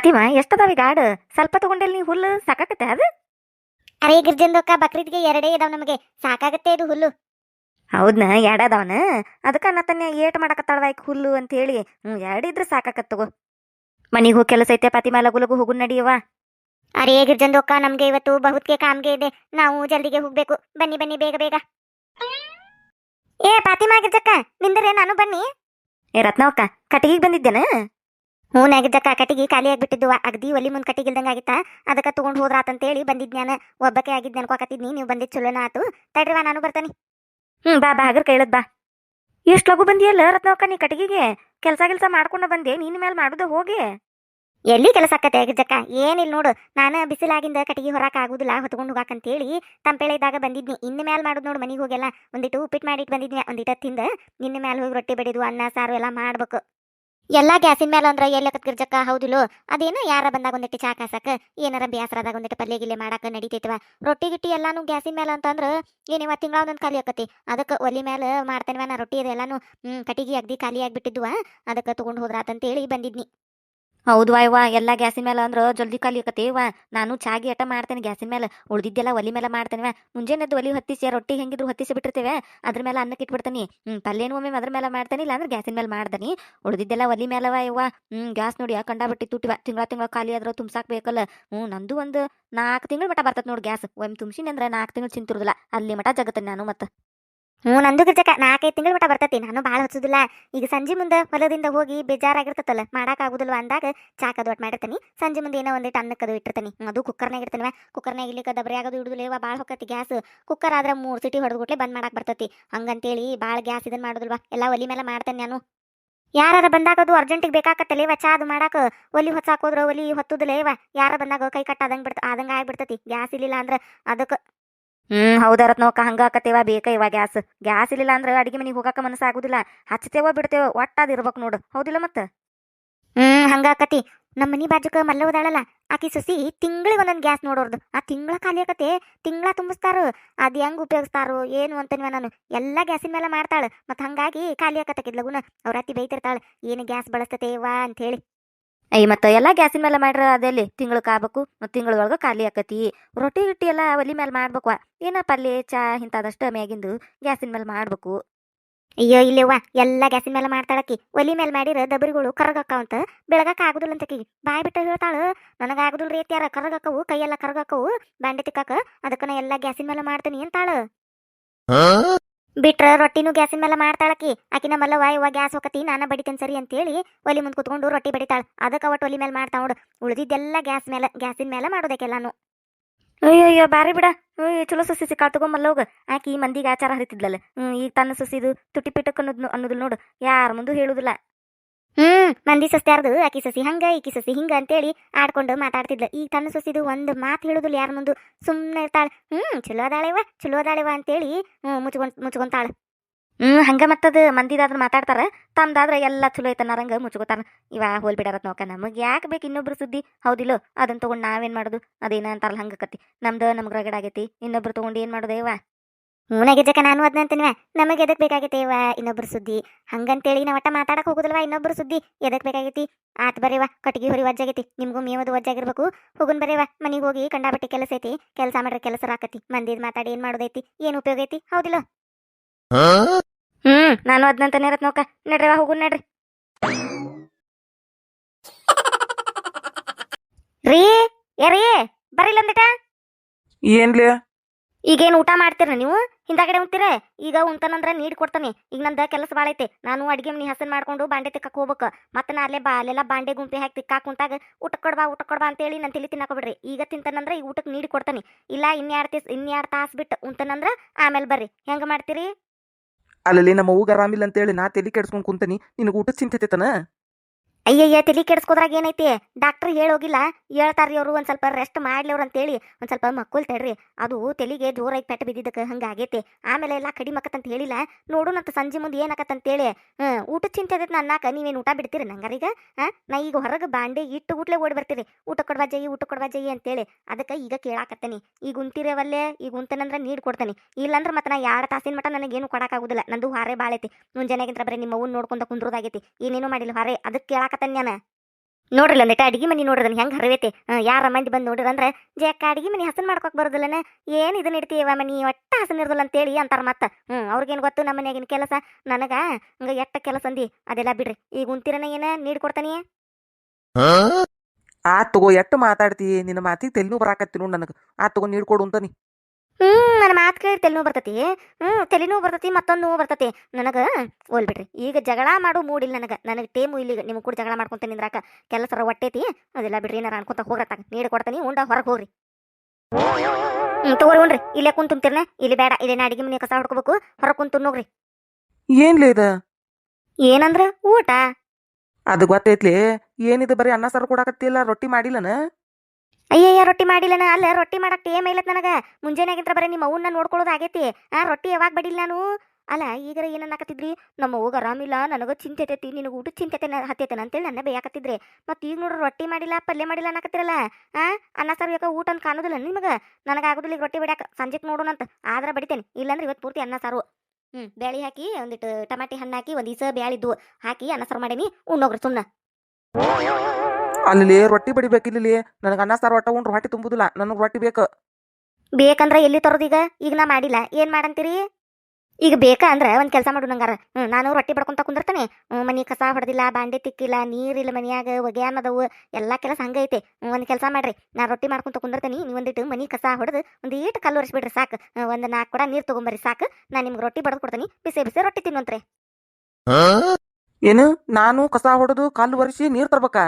ಫಾತಿಮಾ ಈಗ ಗಾಡು? ಸ್ವಲ್ಪ ತಗೊಂಡಲ್ಲಿ ನೀ ಹುಲ್ಲು ಸಾಕಾಗತ್ತೆ ಅದು? ಅರೆ ಗಿರ್ಜಂದೊಕ್ಕ ಬಕ್ರೀದ್ಗೆ ಎರಡೇ ಇದಾವ್ ನಮಗೆ. ಸಾಕಾಗತ್ತೆ ಇದು ಹುಲ್ಲು. ಹೌದ್ನ ಎರಡದವನ ಅದಕ್ಕ ತನ್ನ ಏಟ್ ಮಾಡಕತ್ತಾಳವ ಹುಲ್ಲು ಅಂತ ಹೇಳಿ ಹ್ಞೂ ಎರಡಿದ್ರೆ ಸಾಕಾಕತ್ ತಗೋ. ಮನಿಗೆ ಹೋಗಿ ಕೆಲಸ ಐತೆ ಫಾತಿಮಾ ಲಗು ಲಗು ಹೋಗು ನಡಿಯವ್ವ. ಅರೆ ಗಿರ್ಜಂದೊಕ್ಕ ನಮ್ಗೆ ಇವತ್ತು ಬಹುತ್ಗೆ ಕಾಮ್ಗೆ ಇದೆ. ನಾವು ಜಲ್ದಿಗೆ ಹೋಗ್ಬೇಕು. ಬನ್ನಿ ಬನ್ನಿ ಬೇಗ ಬೇಗ. ಏ ಪಾತಿಮಾ ಗಿರ್ಜಕ್ಕ ನಿಂದರೆ ನಾನು ಬನ್ನಿ. ಏ ರತ್ನವಕ್ಕ ಕಟ್ಟಿಗೆ ಬಂದಿದ್ದೇನ? ಹ್ಞೂ ನಾಗಿದ್ದಕ್ಕ ಕಟ್ಟಿಗೆ ಖಾಲಿ ಆಗ್ಬಿಟ್ಟಿದ್ದು. ಅಗದಿ ಒಲಿ ಮುಂದ್ ಕಟ್ಟಿಗೆ ಇಲ್ದಂಗ ಆಗಿತ್ತ? ಅದಕ್ಕ ತಗೊಂಡ್ ಹೇಳಿ ಬಂದಿದ್ ನಾನು ಒಬ್ಬಕ್ಕೆ ಆಗಿದ್ ಅನ್ಕೋಕತ್ತಿದ್ನಿ ನೀವು ಬಂದಿದ್ ಚಲೋನ ಆತು. ತಡ್ರಿವಾ ನಾನು ಬರ್ತಾನೆ. ಹ್ಮ್ ಬಾ ಬಾ ಹಗರ್ ಕೇಳದ್ ಬಾ. ಎಷ್ಟು ಲಗು ಬಂದಿಯಲ್ಲ ರತ್ನವಕ್ಕ ನೀ ಕಟಿಗಿಗೆ ಕೆಲಸ ಕೆಲಸ ಮಾಡ್ಕೊಂಡ ಬಂದೆ ನಿನ್ನ ಮೇಲೆ ಮಾಡುದ ಹೋಗಿ. ಎಲ್ಲಿ ಕೆಲಸ ಆಕತ್ತೆ ಆಗಿದ್ದಕ್ಕ? ಏನಿಲ್ಲ ನೋಡು ನಾನು ಬಿಸಿಲಾಗಿಂದ ಕಟ್ಟಿಗೆ ಹೊರಕ್ ಆಗುದಿಲ್ಲ ಹೊತ್ಕೊಂಡು ಹೋಗಾಕಂತೇಳಿ ತಂಪೇಳೆ ಇದ್ದಾಗ ಬಂದಿದ್ನಿ. ಇನ್ನ ಮ್ಯಾಲ ಮಾಡುದು ನೋಡು ಮನೆಗೆ ಹೋಗಿಲ್ಲ ಒಂದಿಟ್ಟು ಉಪ್ಪಿಟ್ಟು ಮಾಡಿಟ್ಟು ಬಂದಿದ್ನಿ ಒಂದಿಟ ತಿಂದ ನಿನ್ನ ಮ್ಯಾಲ ಹೋಗಿ ರೊಟ್ಟಿ ಬಡಿದು ಅನ್ನ ಸಾರು ಎಲ್ಲ ಮಾಡ್ಬೇಕು. ಎಲ್ಲಾ ಗ್ಯಾಸಿನ ಮೇಲೆ ಅಂದ್ರೆ ಎಲ್ಲಕತ್ ಗಿರ್ಜಕ್ಕ? ಹೌದಿಲ್ಲೋ? ಅದೇನು ಯಾರ ಬಂದಾಗ ಒಂದಿಟ್ಟು ಚಾ ಕಾಸಕ್? ಏನಾರ ಬೇಸರದಾಗ ಒಂದಿಟ್ಟು ಪಲ್ಯ ಗಿಲ್ಲೆ ಮಾಡಾಕ ನಡೀತೈತವ? ರೊಟ್ಟಿ ಗಿಟ್ಟಿ ಎಲ್ಲಾನು ಗ್ಯಾಸಿನ ಮೇಲೆ ಅಂತಂದ್ರ ಏನಿವ ತಿಂಗಳ ಒಂದೊಂದು ಖಾಲಿ ಆಕತಿ. ಅದಕ್ಕೆ ಒಲಿ ಮೇಲೆ ಮಾಡ್ತೇನೆ ನಾ ರೊಟ್ಟಿ ಅದೆಲ್ಲಾನು ಕಟ್ಟಿಗೆ ಅಗ್ದಿ ಖಾಲಿ ಆಗಿಬಿಟ್ಟಿದ್ವ ಅದಕ್ಕೆ ತಗೊಂಡ್ ಹೋದ್ರಾತಂತೇಳಿ ಬಂದಿದ್ನಿ. ಹೌದು ವಾಯವ್ವ, ಎಲ್ಲ ಗ್ಯಾಸಿನ ಮೇಲೆ ಅಂದ್ರೆ ಜಲ್ದಿ ಖಾಲಿ ಆಕತ್ತೇವ ನಾನು ಚಾಗಿ ಅಟ ಮಾಡ್ತೇನೆ ಗ್ಯಾಸಿನ ಮೇಲೆ ಉಳ್ದಿದ್ದೆಲ್ಲ ಒಲಿ ಮೇಲೆ ಮಾಡ್ತೇನೆ ಮುಂಜಾನೆದ್ದು ಒಲಿ ಹೊತ್ತಿಸಿ, ರೊಟ್ಟಿ ಹೆಂಗಿದ್ರು ಹೊತ್ತಿಸಿ ಬಿಟ್ಟಿರ್ತೇವೆ ಅದ್ರ ಮೇಲೆ ಅನ್ನಕ್ಕೆ ಇಟ್ಬಿಡ್ತೀನಿ. ಹ್ಞೂ ಪಲ್ಲೇನು ಒಮ್ಮೆ ಅದ್ರ ಮೇಲೆ ಮಾಡ್ತೇನೆ ಇಲ್ಲ ಅಂದ್ರೆ ಗ್ಯಾಸಿನ ಮೇಲೆ ಮಾಡ್ತೀನಿ. ಉಳ್ದಿದ್ದೆಲ್ಲ ಒಲಿ ಮೇಲೆ ಯವ್ವ. ಹ್ಞೂ ಗ್ಯಾಸ್ ನೋಡಿ ಕಂಡಾಬಿಟ್ಟು ತುಟ್ಟಿವ ತಿಂಗಳ ತಿಂಗಳ ಖಾಲಿ ಆದ್ರೆ ತುಂಬಸಾಕ್ ಬೇಕಲ್ಲ. ಹ್ಞೂ ನಂದು ಒಂದು ನಾಲ್ಕು ತಿಂಗಳು ಮಟ ಬರ್ತದೆ ನೋಡಿ ಗ್ಯಾಸ್. ಒಮ್ಮೆ ತುಂಬಿಸಿನಿ ಅಂದ್ರೆ ನಾಲ್ಕು ತಿಂಗಳು ಚಿಂತಿರುದಿಲ್ಲ. ಅಲ್ಲಿ ಮಟ ಜಗತ್ತೇನೆ ನಾನು ಮತ್ತೆ. ಹ್ಞೂ, ನಂದು ಗಿರ್ಜಕ ನಾಲ್ಕೈದು ತಿಂಗಳು ಮಟ ಬರ್ತೈತಿ. ನಾನು ಭಾಳ ಹಚ್ಚುದಿಲ್ಲ. ಈಗ ಸಂಜೆ ಮುಂದೆ ಹೊಲದಿಂದ ಹೋಗಿ ಬೇಜಾರಾಗಿರ್ತತಲ್ಲ ಮಾಡಕ್ಕಾಗುದಿಲ್ಲ ಅಂದಾಗ ಚಾಕದು ಒಟ್ಟು ಮಾಡಿರ್ತೀನಿ. ಸಂಜೆ ಮುಂದೆ ಏನೋ ಒಂದಿಟ್ಟು ಅನ್ನಕ್ಕದು ಇಟ್ಟಿರ್ತೀನಿ. ಅದು ಕುಕ್ಕರ್ನಾಗ ಇಡ್ತೀನಿ ಕುಕ್ಕರ್ನಾಗ ಇಲ್ಲಿಕ್ಕೆ ದಬ್ರಿ ಆಗೋದು ಹಿಡಿದುಲೇವ ಭಾಳ ಹೊಕ್ಕತಿ ಗ್ಯಾಸ್. ಕುಕ್ಕರ್ ಆದ್ರೆ ಮೂರು ಸಿಟಿ ಹೊಡೆದ್ಬಿಟ್ಲೆ ಬಂದ್ ಮಾಡಕ್ಕೆ ಬರ್ತೈತಿ. ಹಂಗಂತೇಳಿ ಭಾಳ ಗ್ಯಾಸ್ ಇದನ್ನು ಮಾಡೋದಿಲ್ವ. ಎಲ್ಲ ಒಲಿ ಮೇಲೆ ಮಾಡ್ತೇನೆ ನಾನು. ಯಾರ ಬಂದಾಗದು ಅರ್ಜೆಂಟಿಗೆ ಬೇಕಾಕತ್ತಲೇವ ಚಾ ಅದು ಮಾಡಾಕ. ಒಲಿ ಹೊಚ್ಚಾಕೋದ್ರ ಒಲಿ ಹೊತ್ತುದಿಲ್ಲೇವ ಯಾರ ಬಂದಾಗ ಕೈ ಕಟ್ಟ ಆದಂಗೆ ಬಿಡ್ತ, ಆದಂಗೆ ಆಗ್ಬಿಡ್ತೈತಿ. ಗ್ಯಾಸ್ ಇಲ್ಲಿಲ್ಲ ಅಂದ್ರೆ ಅದಕ್ಕೆ ಹ್ಮ್ ಹೌದಾ ರತ್ನವಕ್ಕ ಹಂಗ ಹಾಕತ್ತೇವ ಬೇಕ ಇವ ಗ್ಯಾಸ್. ಗ್ಯಾಸ್ ಇಲ್ಲ ಅಂದ್ರೆ ಅಡಿಗೆ ಮನೆಗೆ ಹೋಗಾಕ ಮನಸ್ಸಾಗುದಿಲ್ಲ ಹಚ್ತೇವ ಬಿಡ್ತೇವ ಅದು ಇರ್ಬೇಕು ನೋಡು. ಹೌದಿಲ್ಲ ಮತ್ತೆ? ಹ್ಮ್ ಹಂಗಾಕತಿ ನಮ್ಮ ಮನಿ ಬಾಜುಕ ಮಲ್ಲ ಓದಾಳಲ್ಲ ಆಕಿ ಸೊಸಿ ತಿಂಗಳಿಗೆ ಒಂದೊಂದು ಗ್ಯಾಸ್ ನೋಡೋರ್ದು. ಆ ತಿಂಗಳ ಖಾಲಿ ಆಕತೆ ತಿಂಗಳ ತುಂಬಿಸ್ತಾರು. ಅದ್ ಹೆಂಗ್ ಉಪಯೋಗಿಸ್ತಾರೋ, ಏನು ಅಂತನ್ವ ನಾನು. ಎಲ್ಲ ಗ್ಯಾಸಿನ ಮೇಲೆ ಮಾಡ್ತಾಳ. ಮತ್ ಹಂಗಾಗಿ ಖಾಲಿ ಆಕತ್ತಕಿದ್ ಲಗುನ. ಅವ್ರ ಅತ್ತಿ ಬೈತಿರ್ತಾಳ ಏನು ಗ್ಯಾಸ್ ಬಳಸ್ತತೇವಾ ಅಂತ ಹೇಳಿ. ಅಯ್ಯ ಮತ್ತೆ ಎಲ್ಲ ಗ್ಯಾಸಿನ ಮೇಲೆ ಮಾಡ್ರ ಅದೆಲ್ಲಿ ತಿಂಗಳು ಕಾಬೇಕು ಮತ್ತು ತಿಂಗಳೊಳಗೆ ಖಾಲಿ ಆಕತಿ. ರೊಟ್ಟಿ ಗಿಟ್ಟಿ ಎಲ್ಲ ಒಲಿ ಮೇಲೆ ಮಾಡ್ಬೇಕು ಏನ ಪಲ್ಲೆ ಚಾ ಇಂಥದಷ್ಟು ಮ್ಯಾಗಿಂದು ಗ್ಯಾಸಿನ ಮೇಲೆ ಮಾಡ್ಬೇಕು? ಅಯ್ಯೋ, ಇಲ್ಲವ್ವ, ಎಲ್ಲ ಗ್ಯಾಸಿನ ಮೇಲೆ ಮಾಡ್ತಾಳಕಿ. ಒಲಿ ಮೇಲೆ ಮಾಡಿರ ದಬರಿಗಳು ಅಂತ ಬೆಳಗಾಕ ಆಗುದಿಲ್ಲ ಅಂತಕಿ ಬಾಯ್ ಬಿಟ್ಟು ಹೇಳ್ತಾಳ, ನನಗ ಆಗುದಿಲ್ಲ ರೀ ಯಾರ ಕರಗಕ್ಕವು, ಕೈಯೆಲ್ಲ ಕರಗಕ್ಕವು, ಬಾಂಡೆ ತಿಕ್ಕಾಕ ಅದಕ್ಕ ನಾ ಎಲ್ಲ ಗ್ಯಾಸಿನ ಮೇಲೆ ಮಾಡ್ತೀನಿ ಅಂತಾಳ. ಬಿಟ್ರ ರೊಟ್ಟಿನೂ ಗ್ಯಾಸಿನ ಮೇಲೆ ಮಾಡ್ತಾಳಕಿ. ಆಕಿನ ವಾಯ್ ಇವ ಗ್ಯಾಸ್ ಹೋಗತಿ ನಾನು ಬಡಿತೇನೆ ಸರಿ ಅಂತೇಳಿ ಒಲಿ ಮುಂದೆ ಕುತ್ಕೊಂಡು ರೊಟ್ಟಿ ಬಡಿತಾಳ. ಅದಕ್ಕೆ ಅವಟ್ಟು ಒಲಿ ಮೇಲೆ ಮಾಡ್ತಾ ನೋಡು. ಉಳಿದಿದ್ದೆಲ್ಲ ಗ್ಯಾಸ್ ಮೇಲೆ ಗ್ಯಾಸಿನ ಮೇಲೆ ಮಾಡೋದಕ್ಕೆಲ್ಲಾನು. ಅಯ್ಯೋ ಅಯ್ಯೋ, ಬಾರಿ ಬಿಡ. ಅಯ್ಯೋ ಚಲೋ ಸೊಸಿ ಸಿಕ್ಕಾಳ್ ತಗೊಂಬಲ್ಲ ಹೋಗ. ಆಕಿ ಮಂದಿಗೆ ಆಚಾರ ಹರಿತಿದ್ಲಲ್ಲ. ಹ್ಞೂ ಈಗ ತನ್ನ ಸೊಸಿದು ತುಟಿ ಪಿಟಕ್ ಅನ್ನೋದು ಅನ್ನೋದಿಲ್ಲ ನೋಡು. ಯಾರ ಮುಂದೂ ಹೇಳುದಿಲ್ಲ. ಹ್ಮ್ ಮಂದಿ ಸಸ್ತ್ಯಾರ್ದು ಆಕಿ ಸಸಿ ಹಂಗ, ಈಕಿ ಸಸಿ ಹಿಂಗ ಅಂತೇಳಿ ಆಡ್ಕೊಂಡು ಮಾತಾಡ್ತಿದ್ಲ. ಈಗ ತನ್ನ ಸೊಸಿದು ಒಂದು ಮಾತು ಹೇಳುದಿಲ್ಲ, ಯಾರ ಮುಂದೆ? ಸುಮ್ಮನೆ ಇರ್ತಾಳ. ಹ್ಮ್, ಚಲೋ ಅದಾಳೆವ ಚಲೋ ಅದಾಳೆವ ಅಂತೇಳಿ ಮುಚ್ಕೊಂಡ್, ಮುಚ್ಕೊಂತಾಳ. ಹ್ಮ್, ಹಂಗ ಮತ್ತದ ಮಂದಿದಾದ್ರ ಮಾತಾಡ್ತಾರ, ತಮ್ದಾದ್ರ ಎಲ್ಲ ಚಲೋ ಐತನಾರಂಗ ಮುಚ್ಕೋತಾರ ಇವ ಹೋಲ್ ಬಿಡಾರತ್ ನೋಕ ನಮಗ್ ಯಾಕ ಬೇಕು ಇನ್ನೊಬ್ರು ಸುದ್ದಿ? ಹೌದಿಲ್ಲೋ ಅದನ್ನ ತಗೊಂಡ್ ನಾವೇನ್ ಮಾಡೋದು? ಅದೇನ ಅಂತಾರಲ್ಲ, ಹಂಗ ಕತ್ತಿ. ನಮ್ದ ನಮ್ಗೆ ರಗಡ ಆಗೈತಿ, ಇನ್ನೊಬ್ರು ತಗೊಂಡು ಏನ್ ಮಾಡೋದೇವ ಹೂನಾಗಿದ್ದಕ್ಕ ನಾನು ಅದ್ನಂತೀನಿವ ನಮಗೆ ಎದಕ್ ಇವ ಇನ್ನೊಬ್ರು ಸುದ್ದಿ? ಹಂಗಂತೇಳಿ ನಾವು ಒಟ್ಟ ಮಾತಾಡಕ್ ಹೋಗುದಿಲ್ವಾ ಇನ್ನೊಬ್ರು ಸುದ್ದಿ? ಎದಕ್ ಬೇಕಾಗೈತಿ? ಆತ್ ಬರೀವ ಕಟ್ಟಿಗೆ ಹೊರಿ ವಜ್ಜಾಗೈತಿ ನಿಮ್ಗೂ ಮೇವದು ವಜ್ಜಾಗಿರ್ಬೇಕು ಹೋಗುನ್ ಬರೀವ ಮನೆಗೆ ಹೋಗಿ ಕಂಡಾಬಟ್ಟಿ ಕೆಲಸ ಐತಿ. ಕೆಲಸ ಮಾಡ್ರೆ ಕೆಲಸ ರಾಕತಿ. ಮಂದಿದ್ ಮಾತಾಡಿ ಏನ್ ಮಾಡೋದೈತಿ? ಏನ್ ಉಪಯೋಗ ಐತಿ? ಹೌದಿಲ್ಲ? ಹ್ಮ್, ನಾನು ಅದ್ನಂತಾನೆ ಇರತ್ ನೋಕ ನಡ್ರಿವ ಹೋಗುನ್ ನಡ್ರಿ. ರೀ ಬರ್ರಿಲ್ಲ ಬರೀಲಂದಿಟ ಏನ್ಲೇ? ಈಗೇನು ಊಟ ಮಾಡ್ತೀರ ನೀವು? ಹಿಂದಾಗಡೆ ಉಂತೀರ ಈಗ ಉಂತನಂದ್ರೆ ನೀಡ್ ಕೊಡ್ತಾನೆ. ಈಗ ನಂದ ಕೆಲಸ ಭಾಳ ಐತೆ. ನಾನು ಅಡಿಗೆ ಮನಿ ಹಸನ್ ಮಾಡ್ಕೊಂಡು ಬಾಂಡೆ ತಿಕ್ಕಕ್ಕೆ ಹೋಗ್ಬೇಕು. ಮತ್ತೆ ನಾ ಅಲ್ಲೇ ಬಾ, ಅಲ್ಲೆಲ್ಲ ಬಾಂಡೆ ಗುಂಪಿ ಹಾಕಿ ತಿಕ್ಕಾಕ್ ಕುಂತಾಗ ಊಟ ಕೊಡ್ಬಾ ಊಟ ಕೊಡ್ಬಾ ಅಂತೇಳಿ ನಾನು ತಿಳಿ ತಿನ್ನಕೋಬಿಡ್ರಿ ಈಗ ತಿಂತಾನಂದ್ರೆ ಈ ಊಟಕ್ಕೆ ನೀಡಿ ಕೊಡ್ತಾನೆ. ಇಲ್ಲ ಇನ್ಯಾರು ತಿಸ್ ಇನ್ಯಾರು ತಾಸು ಬಿಟ್ಟು ಉಂತನಂದ್ರೆ ಆಮೇಲೆ ಬರ್ರಿ. ಹೆಂಗೆ ಮಾಡ್ತೀರಿ? ಅಲ್ಲಲ್ಲಿ ನಮ್ಮ ಊಗ ಆರಾಮಿಲ್ಲ ಅಂತೇಳಿ ನಾ ತಲೆ ಕೆಡ್ಸ್ಕೊಂಡು ಕುಂತನಿ. ನಿನಗೆ ಊಟದ ಚಿಂತೆ ಅಯ್ಯಯ್ಯ, ತಲೆ ಕೆಡಿಸ್ಕೋದ್ರಾಗ ಏನೈತಿ? ಡಾಕ್ಟರ್ ಹೇಳೋಗಿಲ್ಲ. ಹೇಳ್ತಾರ್ರಿ ಅವರು, ಒಂದ್ ಸ್ವಲ್ಪ ರೆಸ್ಟ್ ಮಾಡ್ಲಿ ಅಂತ ಅಂತೇಳಿ. ಒಂದ್ ಸ್ವಲ್ಪ ಮಕ್ಕಳು ತಡ್ರಿ. ಅದು ತಲೆಗೆ ಜೋರಾಗಿ ಪೆಟ್ಟು ಬಿದ್ದಿದ್ದಕ್ಕೆ ಹಂಗಾಗೈತಿ ಆಮೇಲೆ ಎಲ್ಲ ಕಡಿಮೆ ಆಕತ್ತಂತ ಹೇಳಿಲ್ಲ. ನೋಡೋಣಂತ ಸಂಜೆ ಮುಂದೆ ಏನಾಕತ್ತಂತೇಳಿ ಹ್ಮ್ ಊಟ ಚಿಂತೆ ಅದೈತೆ ನನ್ನಾಕ. ನೀವೇನು ಊಟ ಬಿಡ್ತೀರಿ ನಂಗಾರೀಗ? ನಾ ಈಗ ಹೊರಗೆ ಬಾಂಡೆ ಇಟ್ಟು ಊಟ್ಲೆ ಓಡಿ ಬರ್ತೀರಿ. ಊಟ ಕೊಡ್ವಾ ಜೈ, ಊಟ ಕೊಡ್ವಾ ಜೈ ಅಂತೇಳಿ. ಅದಕ್ಕೆ ಈಗ ಕೇಳಾಕತ್ತನಿ. ಈಗ ಉಂತಿರೇವಲ್ಲೇ ಈಗ ಉಂತನಂದ್ರ ನೀಡ್ ಕೊಡ್ತಾನೆ. ಇಲ್ಲಾಂದ್ರೆ ಮತ್ತೆ ನಾ ಎರಡು ತಾಸಿನ ಮಟ್ಟ ನನಗೇನು ಕೊಡಕ್ಕಾಗುದಿಲ್ಲ ನಂದು ಹಾರೆ ಭಾಳ ಐತಿ ಮುಂಜಾನೆಗಿಂತ ಬರೀ ನಿಮ್ಮ ಅವ್ನ ನೋಡ್ಕೊಂತ ಕುಂದ್ರೋದಾಗೈತಿ. ಏನೇನು ಮಾಡಿಲ್ಲ ಹಾರೆ. ಅದಕ್ಕೆ ಕೇಳಾಕತ್ತನ್ ನಾನು ನೋಡ್ರಿ ಒಂದಿಟ ಅಡಿಗೆ ಮನಿ ನೋಡ್ರಿ ಅದನ್ನ ಹೆಂಗ್ ಹರವೈತಿ? ಯಾರ ಮಂದಿ ಬಂದು ನೋಡ್ರಿ ಅಂದ್ರೆ ಜಕ್ಕ ಅಡಿಗೆ ಮನಿ ಹಸನ್ ಮಾಡ್ಕೊಕ್ ಬರೋದಿಲ್ಲನ? ಏನ್ ಇದನ್ನ ಇಡ್ತೀವ ಮನಿ ಒಟ್ಟ ಹಸನ್ ಇರೋದಿಲ್ಲ ಅಂತೇಳಿ ಅಂತಾರ ಮತ್ತ. ಹ್ಮ್ ಅವ್ರಿಗೇನ್ ಗೊತ್ತು ನಮ್ಮ ಮನೆಯಾಗಿನ ಕೆಲಸ? ನನಗ ಹಂಗ ಎಟ್ಟ ಕೆಲಸ ಅಂದಿ? ಅದೆಲ್ಲ ಬಿಡ್ರಿ ಈಗ ಉಂತಿರನ ಏನ ನೀಡ್ಕೊಡ್ತಾನೆ ಆ ತಗೋ ಎಟ್ಟು ಮಾತಾಡ್ತಿ? ನಿನ್ನ ಮಾತಿಗೆ ತೆಲಿನೂ ಬರಾಕತ್ತಿ ನೋಡ್ ನನಗೆ. ಆ ತಗೋ ನೀಡ್ಕೊಡು ಅಂತಾನಿ ಹ್ಮ್ ನನ್ನ ಮಾತು ಕೇಳಿ ತಲೆನೋವು ಬರ್ತತಿ. ಹ್ಮ್ ತಲೆನೋವು ಬರ್ತತಿ ಮತ್ತೊಂದು ನೋವು ಬರ್ತತಿ. ನನಗ ಓಲ್ ಬಿಡ್ರಿ. ಈಗ ಜಗಳ ಮಾಡೋ ಮೂಡಿಲ್ಲ ನನಗ. ನನಗೆ ಟೇಮು ಇಲ್ಲಿ ನಿಮ್ ನಿಮ್ಗೆ ಕೂಡ ಜಗಳ ಮಾಡ್ಕೊಂತ ನಿಂದ್ರಾಕ ಕೆಲಸರ ಹೊಟ್ಟೆತಿ ಅದೆಲ್ಲ ಬಿಡ್ರಿ ಏನಾರ ಅನ್ಕೊಂತ ಹೋಗ್ರತ್ತಾಗ ನೀಡಿ ಕೊಡ್ತೀನಿ ಉಂಡ ಹೊರಗೆ ಹೋಗ್ರಿ. ಹ್ಮ್ ತಗೋರಿ ಉಣ್ರಿ ಇಲ್ಲೇ ಕುಂತ್ ತುಂಬ್ತಿರ್ನೆ. ಇಲ್ಲಿ ಬೇಡ ಇಲ್ಲೇನ ಅಡಿಗೆ ಮನೆ ಕಸ ಹೊಡ್ಕೋಬೇಕು. ಹೊರಗ್ ಕುಂತು ನೋಗ್ರಿ ಏನ್ಲೇ ಇದ? ಏನಂದ್ರ ಊಟ. ಅದು ಗೊತ್ತೈತ್ಲಿ. ಏನಿದು ಬರೀ ಅನ್ನ ಸಾರು ಕೊಡಾಕತ್ತಿಲ್ಲ ರೊಟ್ಟಿ ಮಾಡಿಲ್ಲನ? ಅಯ್ಯಯ್ಯ, ರೊಟ್ಟಿ ಮಾಡಿಲ್ಲನ ಅಲ್ಲ, ರೊಟ್ಟಿ ಮಾಡಕ್ ಟೇಮ್ ಇಲ್ಲತ್ ಮುಂಜಾನೆ ಮುಂಜಾನೆಗಿಂತ ಬರೀ ನಿಮ್ಮ ಅವ್ವನ್ನ ನೋಡ್ಕೊಳ್ಳೋದು ಆಗೈತಿ. ಆ, ರೊಟ್ಟಿ ಯಾವಾಗ ಬಡಿಲ್ಲ ನಾನು? ಅಲ್ಲ, ಈಗರ ಏನನ್ನಾಕತ್ತಿದ್ರಿ? ನಮ್ಮ ಹೋಗ ಆರಾಮಿಲ್ಲ, ನನಗೆ ಚಿಂತೆ ಐತೆ ನಿನಗೆ ಊಟ ಚಿಂತೆ ಹತ್ತೈತೇನ ಅಂತೇಳಿ ನನ್ನ ಬೇಯಾಕತ್ತಿದ್ರಿ. ಮತ್ತೆ ಈಗ ನೋಡ್ರಿ ರೊಟ್ಟಿ ಮಾಡಿಲ್ಲ, ಪಲ್ಯ ಮಾಡಿಲ್ಲ ಅನ್ನಕತ್ತಿರಲ್ಲ, ಆ? ಅನ್ನ, ಸಾರು, ಯಾಕ ಊಟ ಅಂತ ಕಾಣೋದಿಲ್ಲ ನಿಮಗ? ನನಗೆ ಆಗೋದಿಲ್ಲ ಈಗ ರೊಟ್ಟಿ ಬಡಿಯಾಕ. ಸಂಜೆಗೆ ನೋಡೋಣಂತ ಆದ್ರೆ ಬಡಿತೇನೆ. ಇಲ್ಲಾಂದ್ರೆ ಇವತ್ತು ಪೂರ್ತಿ ಅನ್ನ, ಸಾರು. ಹ್ಮ್, ಬ್ಯಾಳಿ ಹಾಕಿ ಒಂದಿಟ್ಟು ಟಮಾಟಿ ಹಣ್ಣು ಹಾಕಿ ಒಂದ್ ಈಸ ಬ್ಯಾಳಿದ್ದು. ಹಾಕಿ ಅನ್ನ, ಸಾರು ಮಾಡೀನಿ. ಉಣ್ಣೋಗ್ರಿ ಸುಮ್ಮನೆ ಅಲ್ಲಿ ರೊಟ್ಟಿ ಬಡಿಬೇಕಿಲ್ಲಿ ನನಗೆ ಅನ್ನ ಸಾರು ಒಟ್ಟ ಉಂಡ್ರು ಹೊಟ್ಟಿ ತುಂಬುದಿಲ್ಲ. ನನಗೆ ರೊಟ್ಟಿ ಬೇಕು. ಬೇಕಂದ್ರ ಎಲ್ಲಿ ತರೋದೀಗ ಈಗ? ನಾ ಮಾಡಿಲ್ಲ. ಏನ್ ಮಾಡಂತೀರಿ? ಈಗ ಬೇಕಾ ಅಂದ್ರೆ ಒಂದ್ ಕೆಲಸ ಮಾಡು ನಂಗಾರ. ಹ್ಮ್ ನಾನು ರೊಟ್ಟಿ ಬಡ್ಕೊಂತ ಕುಂದಿರ್ತಾನೆ. ಹ್ಮ್ ಮನಿ ಕಸ ಹೊಡೆದಿಲ್ಲ ಬಾಂಡೆ ತಿಕ್ಕಿಲ್ಲ ನೀರಿಲ್ಲ ಮನ್ಯಾಗ ಅನ್ನದವು ಎಲ್ಲಾ ಕೆಲಸ ಹಂಗ ಐತೆ. ಒಂದ್ ಕೆಲಸ ಮಾಡ್ರಿ. ನಾ ರೊಟ್ಟಿ ಮಾಡ್ಕೊಂತ ಕುಂದಿರ್ತೀನಿ. ನೀವು ಒಂದಿಟ್ಟು ಮನಿ ಕಸ ಹೊಡೆದು ಒಂದ್ ಈಟ್ ಕಲ್ಲು ಒರೆಸ್ಬಿಡ್ರಿ ಸಾಕು. ಒಂದ್ ನಾಲ್ಕು ಕೂಡ ನೀರ್ ತಗೊಂಬರಿ ಸಾಕು. ನಾ ನಿಮ್ಗೆ ರೊಟ್ಟಿ ಬಡ್ದು ಕೊಡ್ತೀನಿ. ಬಿಸಿ ಬಿಸಿ ರೊಟ್ಟಿ ತಿನ್ನುವಂತ್ರಿ ಏನು? ನಾನು ಕಸ ಹೊಡೆದು ಕಲ್ಲು ಒರೆಸಿ ನೀರು ತರ್ಬೇಕಾ?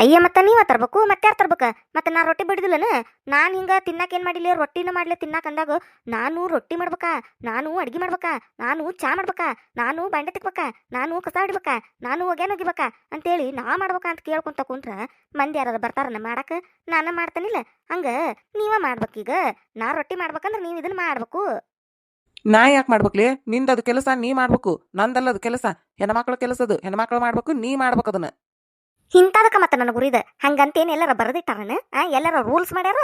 ಅಯ್ಯ, ಮತ್ತ ನೀವ ತರ್ಬೇಕು, ಮತ್ತೆ ಯಾರು ತರ್ಬೇಕ? ಮತ್ತೆ ನಾ ರೊಟ್ಟಿ ಬಿಡುದಿಲ್ಲನ? ನಾನು ಹಿಂಗ ತಿನ್ನಕ್ಕೆ ಏನು ಮಾಡಿಲ್ಲ ರೊಟ್ಟಿನ ಮಾಡ್ಲಿ ತಿನ್ನಕ್ಕೆ ಅಂದಾಗ ನಾನು ರೊಟ್ಟಿ ಮಾಡ್ಬೇಕಾ? ನಾನು ಅಡ್ಗಿ ಮಾಡ್ಬೇಕಾ? ನಾನು ಚಾ ಮಾಡ್ಬೇಕಾ? ನಾನು ಬಂಡೆ ತಿಕ್ಬೇಕ? ನಾನು ಕಸ ಹಿಡ್ಬೇಕಾ ನಾನು ಒಗ್ಯಾನ ಒಗಿಬೇಕಾ? ಅಂತೇಳಿ ನಾ ಮಾಡ್ಬೇಕಾ ಅಂತ ಕೇಳ್ಕೊಂತ ಕುಂತ್ರ ಮಂದಿ ಯಾರು ಬರ್ತಾರನ ಮಾಡಕ್ಕೆ ನಾನ ಮಾಡ್ತಾನಿಲ್ಲ. ಹಂಗ ನೀವ ಮಾಡ್ಬೇಕೀಗ ನಾ ರೊಟ್ಟಿ ಮಾಡ್ಬೇಕಂದ್ರೆ ನೀವು ಇದನ್ನ ಮಾಡ್ಬೇಕು. ನಾ ಯಾಕೆ ಮಾಡ್ಬೇಕ್ಲಿ? ನಿಂದ ಅದು ಕೆಲಸ, ನೀ ಮಾಡ್ಬೇಕು. ನಂದಲ್ಲ ಅದು ಕೆಲಸ. ಹೆಣ್ಮಕ್ಳ ಕೆಲಸದು. ಹೆಣ್ಮಕ್ಳು ಮಾಡ್ಬೇಕು, ನೀ ಮಾಡ್ಬೇಕು ಅದನ್ನ. ಇಂಥದಕ್ಕ ಮತ್ತೆ ನನ್ನ ಗುರಿದ. ಹಂಗಂತೇನು ಎಲ್ಲಾರ ಬರೆದಿಟ್ಟಾರನ? ಎಲ್ಲಾರ ರೂಲ್ಸ್ ಮಾಡ್ಯಾರ?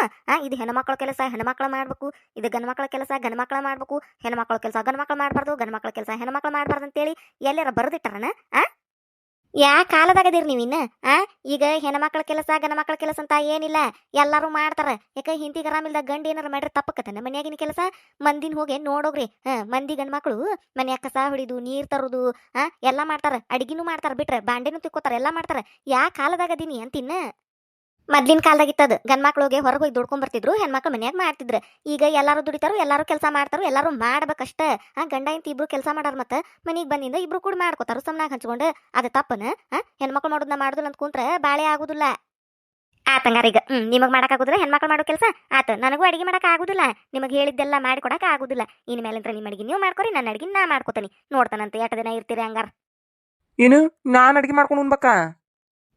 ಇದು ಹೆಣ್ಮಕ್ಳ ಕೆಲಸ, ಹೆಣ್ಮಕ್ಳ ಮಾಡ್ಬೇಕು. ಇದು ಗಂಡ್ಮಕ್ಳ ಕೆಲಸ, ಗಂಡ್ಮಕ್ಳ ಮಾಡ್ಬೇಕು. ಹೆಣ್ಮಕ್ಳ ಕೆಲಸ ಗಂಡ್ಮಕ್ಳ ಮಾಡ್ಬಾರ್ದು, ಗಂಡ್ಮಕ್ಳ ಕೆಲಸ ಹೆಣ್ಮಕ್ಳ ಮಾಡ್ಬಾರ್ದು ಅಂತೇಳಿ ಎಲ್ಲರ ಬರೆದಿಟ್ಟಾರನ? ಆ? ಯಾ ಕಾಲದಾಗದಿರಿ ಇನ್ನ? ಆ? ಈಗ ಹೆಣ್ಮಕ್ಳ ಕೆಲಸ, ಗಂಡ್ಮಕ್ಳ ಕೆಲಸ ಅಂತ ಏನಿಲ್ಲ. ಎಲ್ಲಾರು ಮಾಡ್ತಾರ. ಯಾಕ ಹಿಂತಿಗೆ ಆರಾಮಿಲ್ದ ಗಂಡ ಏನಾರ ಮಾಡ್ರಿ ತಪ್ಪಕತ್ತನ ಮನ್ಯಾಗಿನ ಕೆಲಸ? ಮಂದಿನ ಹೋಗಿ ನೋಡೋಗ್ರಿ. ಹಾ, ಮಂದಿ ಗಂಡ್ಮಕ್ಳು ಮನ್ಯಾಗ ಕಸ ಹೊಡಿದು, ನೀರ್ ತರೋದು, ಆ? ಎಲ್ಲಾ ಮಾಡ್ತಾರ. ಅಡಿಗೆನೂ ಮಾಡ್ತಾರ ಬಿಟ್ರೆ, ಬಾಂಡೆನೂ ತಿಕ್ಕೋತಾರ, ಎಲ್ಲಾ ಮಾಡ್ತಾರ. ಯಾ ಕಾಲದಾಗ ಅದೀನಿ ಅಂತಿನ್ನ? ಮೊದ್ಲಿನ ಕಾಲದಾಗಿತ್ತದ ಗಂಡ್ಮಕ್ಳು ಹೋಗಿ ಹೊರಗೆ ಹೋಗಿ ದುಡ್ಕೊಂಡ್ ಬರ್ತಿದ್ರು ಹೆಣ್ಮಕ್ಳು ಮನ್ಯಾಗ ಮಾಡ್ತಿದ್ರು. ಈಗ ಎಲ್ಲಾರು ದುಡಿತಾರು, ಎಲ್ಲಾರು ಕೆಲಸ ಮಾಡ್ತಾರೋ, ಎಲ್ಲಾರು ಮಾಡ್ಬೇಕಷ್ಟ. ಆ, ಗಂಡ ಇಂತ ಇಬ್ರು ಕೆಲಸ ಮಾಡಾರ ಮತ್ತೆ ಮನಿಗ್ ಬಂದಿಂದ ಇಬ್ರು ಕೂಡ ಮಾಡ್ಕೋತಾರು. ಸಮನಾಗ ಹಂಚ್ಕೊಂಡು ಅದ ತಪ್ಪನ, ಆ, ಹೆಣ್ಮಕ್ಳು ಮಾಡೋದನ್ನ ಮಾಡುದಿಲ್ಲ ಅಂತ ಕುಂತ್ರ ಬಾಳೆ ಆಗುದಿಲ್ಲ. ಆತಂಗಾರೀಗ ಹ್ಮ್, ನಿಮಗ್ ಮಾಡಕ್ ಆಗುದಿಲ್ಲ ಹೆಣ್ಮಕ್ಳು ಮಾಡೋ ಕೆಲಸ? ಆತ, ನನಗೂ ಅಡಿಗೆ ಮಾಡಕ್ ಆಗುದಿಲ್ಲ. ನಿಮಗ್ ಹೇಳಿದ್ದೆಲ್ಲ ಮಾಡಿ ಕೊಡಕ್ ಆಗುದಿಲ್ಲ. ಇನ್ ಮೇಲಿಂತ್ರ ನಿಮ್ಮ ಅಡಿಗೆ ನೀವು ಮಾಡ್ಕೊರಿ ನನ್ನ ಅಡಿಗೆ ನಾ ಮಾಡ್ಕೋತೀನಿ. ನೋಡ್ತಾನಂತ, ಎಷ್ಟು ದಿನ ಇರ್ತೀರಿ ಹಂಗಾರ? ಏನು? ನಾನು ಅಡಿಗೆ ಮಾಡ್ಕೊಂಡು ಉಣ್ಬೇಕಾ?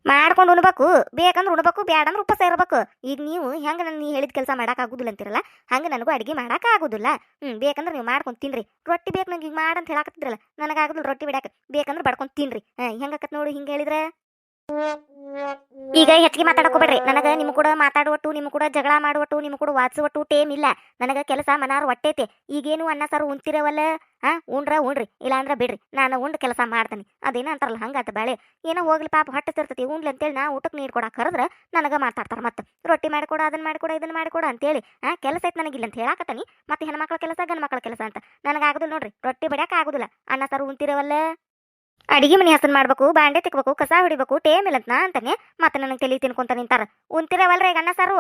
ಮಾಡ್ಕೊಂಡು ಉಣ್ಬೇಕು. ಬೇಕಂದ್ರೆ ಉಣ್ಬೇಕು, ಬ್ಯಾಡಂದ್ರೆ ಉಪವಾಸ ಇರ್ಬೇಕು. ಈಗ ನೀವು ಹೆಂಗೆ ನಾನು ನೀ ಹೇಳಿದ ಕೆಲಸ ಮಾಡಕ್ ಆಗುದಿಲ್ಲ ಅಂತಿರಲ್ಲ, ಹಂಗೆ ನನಗೂ ಅಡಿಗೆ ಆಗುದಿಲ್ಲ. ಹ್ಮ್, ಬೇಕಂದ್ರೆ ನೀವು ಮಾಡ್ಕೊಂಡು ತಿನ್ರಿ. ರೊಟ್ಟಿ ಬೇಕು ನಂಗೆ ಈಗ ಮಾಡಂತ ಹೇಳಾಕತ್ತಿದ್ರಲ್ಲ, ನನಗೆ ಆಗುದಿಲ್ಲ ರೊಟ್ಟಿ ಬಿಡಾಕ. ಬೇಕಂದ್ರೆ ಬಡ್ಕೊಂಡು ತಿನ್ರಿ. ಹಾಂ ಹೆಂಗಾಕತ್ ನೋಡು ಹಿಂಗೆ ಹೇಳಿದ್ರೆ? ಈಗ ಹೆಚ್ಚಿಗೆ ಮಾತಾಡಕ್ ಹೋಗ್ಬೇಡ್ರಿ. ನನಗ ನಿಮ್ ಕೂಡ ಮಾತಾಡುವಟ್ಟು ನಿಮ್ ಕೂಡ ಜಗಳ ಮಾಡುವಟ್ಟು ನಿಮ್ ಕೂಡ ವಾದಿಸುವಟ್ಟು ಟೇಮ್ ಇಲ್ಲ. ನನಗ ಕೆಲಸ ಮನಾರ್ ಹೊಟ್ಟೈತೆ. ಈಗೇನು ಅನ್ನ ಸಾರು ಉಣ್ತಿರವಲ್ಲ? ಹಾ ಉಂಡ್ರ ಉಣ್ರಿ. ಇಲ್ಲ ಅಂದ್ರ ಬಿಡ್ರಿ. ನಾನು ಉಂಡ್ ಕೆಲಸ ಮಾಡ್ತೀನಿ. ಅದೇನ ಅಂತಾರಲ್ಲ, ಹಂಗಾತ ಬಾಳೆ. ಏನೋ ಹೋಗ್ಲಿ ಪಾಪ, ಹೊಟ್ಟೆ ತಿರ್ತತಿ. ಉಂಡ್ಲಿ ಅಂತೇಳಿ ನಾ ಊಟಕ್ಕೆ ನೀರು ಕೊಡಕ್ಕೆ ಕರೆದ್ರೆ ನನಗೆ ಮಾತಾಡ್ತಾರ ಮತ್ತೆ. ರೊಟ್ಟಿ ಮಾಡಿಕೊಡ ಅದನ್ನ ಮಾಡಿಕೊಡ ಇದನ್ನ ಮಾಡಿಕೊಡ ಅಂತೇಳಿ. ಆ, ಕೆಲಸ ಐತೆ ನನಗಿಲ್ಲ ಅಂತ ಹೇಳಾಕತ್ತಾನಿ. ಮತ್ತೆ ಹೆಣ್ಮಕ್ಳ ಕೆಲಸ ಗಂಡ್ ಮಕ್ಳ ಕೆಲಸ ಅಂತ. ನನಗೆ ಆಗುದಿಲ್ಲ ನೋಡ್ರಿ. ರೊಟ್ಟಿ ಬಡಿಯಕ್ಕೆ ಆಗುದಿಲ್ಲ. ಅನ್ನ ಸಾರು ಉಣ್ತಿರವಲ್ಲ? ಅಡಿಗೆ ಮನೆ ಹಸನ್ ಮಾಡ್ಬೇಕು ಬಾಂಡೆ ತಿಕ್ಬೇಕು ಕಸ ಹೊಡಿಬೇಕು ಟೇಮ್ ಇಲ್ಲ ಅಂತಾನೆ ಮತ್ತೆ ನನಗೆ ತಲೆ ತಿನ್ಕೊಂತ ನಿಂತಾರ. ಉಂತಿರವಲ್ರ ಈಗ ಅಣ್ಣ ಸಾರು?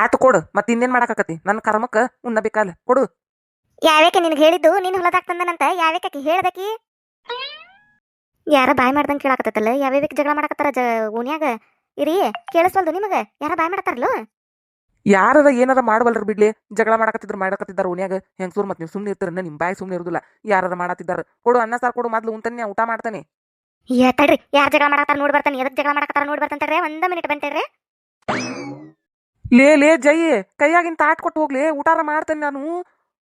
ಆತು ಕೊಡು ಮತ್ತೆ ಇನ್ನೇನ್ ಮಾಡಾಕತ್ತಿ ನನ್ನ ಕರ್ಮಕ್ಕ ಉಣ್ಣಬೇಕಲ್ಲ ಕೊಡು. ಯಾವ್ಯಾಕೆ ನಿನಗೆ ಹೇಳಿದ್ದು? ನಿನ್ನ ಹೊಲದಾಗ ತಂದನಂತ ಯಾವ್ಯಾಕೆ ಹೇಳ್ದಕಿ? ಯಾರ ಬಾಯ್ ಮಾಡ್ದಂಗೆ ಕೇಳಾಕತ್ತಲ್ಲ ಯಾವ್ಯಾವ ಜಗಳ ಮಾಡಕತ್ತಾರ ಜ ಓನ್ಯಾಗ ಇರಿ ಕೇಳಿಸ್ವಲ್ದು ನಿಮಗೆ? ಯಾರ ಬಾಯ್ ಮಾಡತ್ತಾರಲ್ಲ? ಯಾರ ಏನಾರ ಮಾಡವಲ್ರ ಬಿಡ್ಲಿ? ಜಗಳ ಮಾಡಕತ್ತಿದ್ರು ಮಾಡಕತ್ತಿದ್ದಾರೆ ಓನ್ಯಾಗ ಹೆಂಗ್ಸೂರ್ ಮತ್ತೆ ನೀವು ಸುಮ್ಮನೆ ಇರ್ತಾರ ನಿಮ್ಮ ಬಾಯಿ ಸುಮ್ಮನೆ ಇರುದಿಲ್ಲ. ಯಾರ ಮಾಡತ್ತಿದ್ದಾರೆ? ಕೊಡು ಅನ್ನ ಸಾರ್ ಕೊಡು ಮೊದ್ಲು ಉಂತನ್ಯ ಊಟ ಮಾಡ್ತಾನೆ. ಏ ತಡ್ರಿ ಯಾರು ಜಗಳ ಮಾಡತ್ತಾರ ನೋಡಿ ಬರ್ತಾನೆ ಎದಕ್ಕೆ ಜಗಳ ಮಾಡಕತ್ತಾರ ನೋಡಿ ಬರ್ತಾನೆ ತಡ್ರಿ ಒಂದ ಮಿನಿಟ್ ಬಂತೇರಿ ಲೇ ಲೇ ಜೈ ಕೈಯಾಗಿನ ತಾಟ್ ಕೊಟ್ಟು ಹೋಗ್ಲಿ ಊಟಾರ ಮಾಡ್ತೇನೆ ನಾನು.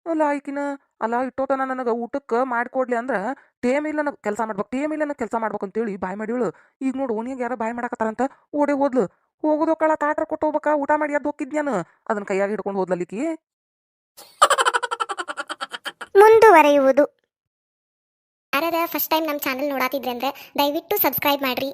ಅಲ್ಲ ಈಕಿನ ಅಲ್ಲ ಇಟ್ಟೋತನ ನನಗೆ ಊಟಕ್ಕೆ ಮಾಡ್ಕೊಡ್ಲಿ ಅಂದ್ರ ಟೇಮ್ ಇಲ್ಲ ನನಗೆ ಕೆಲಸ ಮಾಡ್ಬೇಕು ಟೇಮ್ ಇಲ್ಲ ನನಗೆ ಕೆಲಸ ಮಾಡ್ಬೇಕು ಅಂತೇಳಿ ಬಾಯ್ ಮಾಡಿವಳು. ಈಗ ನೋಡು ಓನಿಯಾಗ ಯಾರ ಬಾಯ್ ಮಾಡಕತ್ತಾರಂತ ಓಡಿ ಹೋದ್ಲು. ಹೋಗೋದು ಕಳ ತಾಟ್ರ ಕೊಟ್ಟು ಹೋಗ್ಬೇಕ? ಊಟ ಮಾಡಿ ಅದು ಹೋಗಿದ್ಯಾನು ಅದನ್ನ ಕೈಯಾಗಿ ಹಿಡ್ಕೊಂಡು ಹೋದ್ಲಲ್ಲಿಕಿ ಮುಂದುವರೆಯುವುದು. ಯಾರ್ಯಾರ ಫಸ್ಟ್ ಟೈಮ್ ನಮ್ಮ ಚಾನಲ್ ನೋಡಾತಿದ್ರೆ ಅಂದ್ರೆ ದಯವಿಟ್ಟು ಸಬ್ಸ್ಕ್ರೈಬ್ ಮಾಡ್ರಿ.